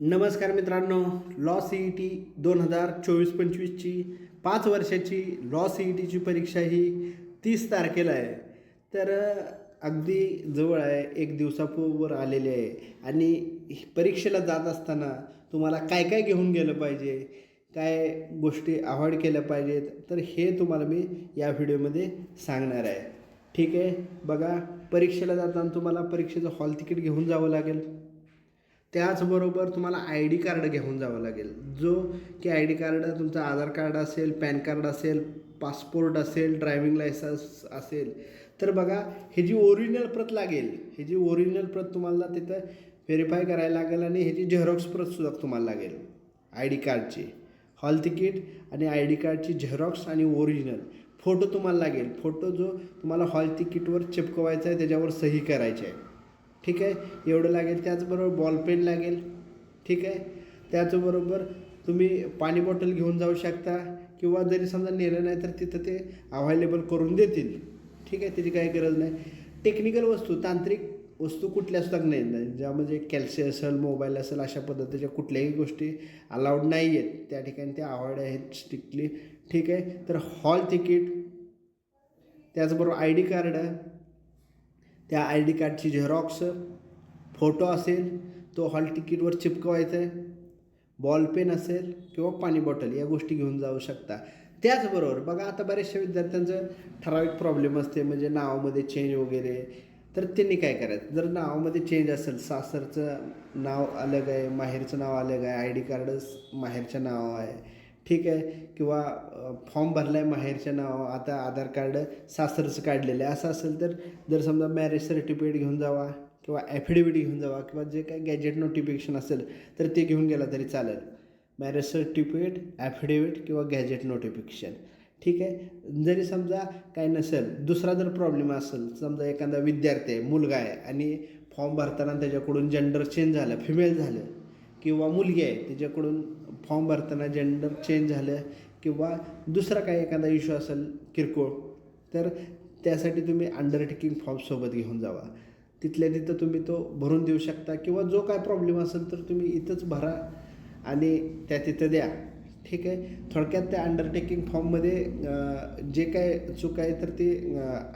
नमस्कार मित्रांनो law C E T दोन हजार चोवीस पंचवीसची पाच वर्षाची लॉ सी ई टीची परीक्षा ही तीस तारखेला आहे. तर अगदी जवळ आहे एक दिवसापूर्वर आलेली आहे. आणि परीक्षेला जात असताना तुम्हाला काय काय घेऊन गेलं पाहिजे काय गोष्टी अवॉइड केल्या पाहिजेत तर हे तुम्हाला मी या व्हिडिओमध्ये सांगणार आहे. ठीक आहे? बघा परीक्षेला जाताना तुम्हाला परीक्षेचं हॉल तिकीट घेऊन जावं लागेल. त्याचबरोबर तुम्हाला आय डी कार्ड घेऊन जावं लागेल. जो की आय डी कार्ड तुमचं आधार कार्ड असेल पॅन कार्ड असेल पासपोर्ट असेल ड्रायव्हिंग लायसन्स असेल तर बघा हे जी ओरिजिनल प्रत लागेल हे जी ओरिजिनल प्रत तुम्हाला तिथं व्हेरीफाय करायला लागेल आणि ह्याची झेरॉक्स प्रतसुद्धा तुम्हाला लागेल आय डी कार्डची. हॉल तिकीट आणि आय डी कार्डची झेरॉक्स आणि ओरिजिनल फोटो तुम्हाला लागेल. फोटो जो तुम्हाला हॉल तिकीटवर चिपकवायचा आहे त्याच्यावर सही करायची आहे. ठीक आहे? एवढं लागेल त्याचबरोबर बॉल पेन लागेल ठीक आहे? त्याचबरोबर तुम्ही पाणी बॉटल घेऊन जाऊ शकता किंवा जरी समजा नेलं नाही तर तिथं ते अव्हायलेबल करून देतील. ठीक आहे? त्याची काही गरज नाही. टेक्निकल वस्तू तांत्रिक वस्तू कुठल्या सुद्धा नाही. नाही म्हणजे कॅल्सी असेल मोबाईल असेल अशा पद्धतीच्या कुठल्याही गोष्टी अलाउड नाही आहेत त्या ठिकाणी त्या अवॉइड आहेत स्ट्रिक्टली ठीक आहे? तर हॉल तिकीट त्याचबरोबर आय डी कार्ड त्या आय डी कार्डची झेरॉक्स फोटो असेल तो हॉल तिकीटवर चिपकवायचा आहे बॉल पेन असेल किंवा पाणी बॉटल या गोष्टी घेऊन जाऊ शकता. त्याचबरोबर बघा आता बऱ्याचशा विद्यार्थ्यांचं ठराविक प्रॉब्लेम असते म्हणजे नावामध्ये चेंज वगैरे. तर त्यांनी काय करायचं? जर नावामध्ये चेंज असेल सासरचं नाव अलग आहे माहेरचं नाव अलग आहे आय डी कार्डच माहेरच्या नाव आहे. ठीक आहे? किंवा फॉर्म भरला आहे माहेरच्या नाव आता आधार कार्ड सासरचं काढलेलं आहे. असं असेल तर जर समजा मॅरेज सर्टिफिकेट घेऊन जावा किंवा ॲफिडेविट घेऊन जावा किंवा जे काही गॅजेट नोटिफिकेशन असेल तर ते घेऊन गेला तरी चालेल. मॅरेज सर्टिफिकेट ॲफिडेविट किंवा गॅजेट नोटिफिकेशन ठीक आहे? जरी समजा काय नसेल दुसरा जर प्रॉब्लेम असेल समजा एखादा विद्यार्थी आहे मुलगा आहे आणि फॉर्म भरताना त्याच्याकडून जेंडर चेंज झालं फिमेल झालं किंवा मुलगी आहे त्याच्याकडून फॉर्म भरताना जेंडर चेंज झालं किंवा दुसरा काही एखादा इश्यू असेल किरकोळ तर त्यासाठी तुम्ही अंडरटेकिंग फॉर्म सोबत घेऊन जावा. तिथल्या तिथं तुम्ही तो भरून देऊ शकता किंवा जो काय प्रॉब्लेम असेल तर तुम्ही इथंच भरा आणि त्या तिथं द्या. ठीक आहे? थोडक्यात त्या अंडरटेकिंग फॉर्ममध्ये जे काय चूक आहे तर ते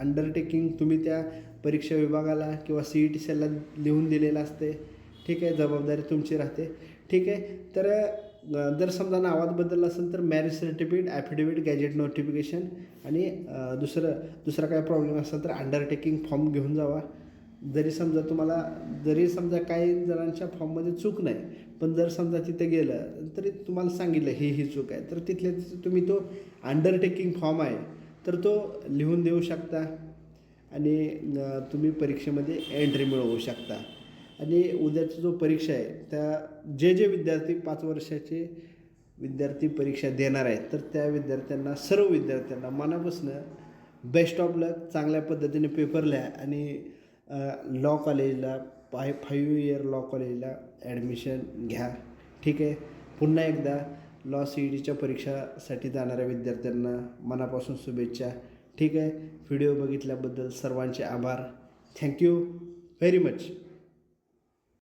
अंडरटेकिंग तुम्ही त्या परीक्षा विभागाला किंवा सी ई टी सीला लिहून दिलेलं असते. ठीक आहे? जबाबदारी तुमची राहते. ठीक आहे? तर जर समजा नावात बदललं असेल तर marriage certificate affidavit gazette notification आणि दुसरं दुसरा काय प्रॉब्लेम असेल तर अंडरटेकिंग फॉर्म घेऊन जावा. जरी समजा तुम्हाला जरी समजा काही जणांच्या फॉर्ममध्ये चूक नाही पण जर समजा तिथे गेलं तरी तुम्हाला सांगितलं ही ही चूक आहे. तर तिथल्या तुम्ही तो अंडरटेकिंग फॉर्म आहे तर तो लिहून देऊ शकता आणि तुम्ही परीक्षेमध्ये एंट्री मिळवू शकता. आणि उद्याची जो परीक्षा आहे त्या जे जे विद्यार्थी पाच वर्षाचे विद्यार्थी परीक्षा देणार आहेत तर त्या विद्यार्थ्यांना सर्व विद्यार्थ्यांना मनापासून बेस्ट ऑफ लक चांगल्या पद्धतीने पेपर लिहा आणि लॉ कॉलेजला फाय फाईव्ह इयर लॉ कॉलेजला ॲडमिशन घ्या. ठीक आहे? पुन्हा एकदा लॉ सी ई डीच्या परीक्षासाठी जाणाऱ्या विद्यार्थ्यांना मनापासून शुभेच्छा. ठीक आहे? व्हिडिओ बघितल्याबद्दल सर्वांचे आभार. Thank you very much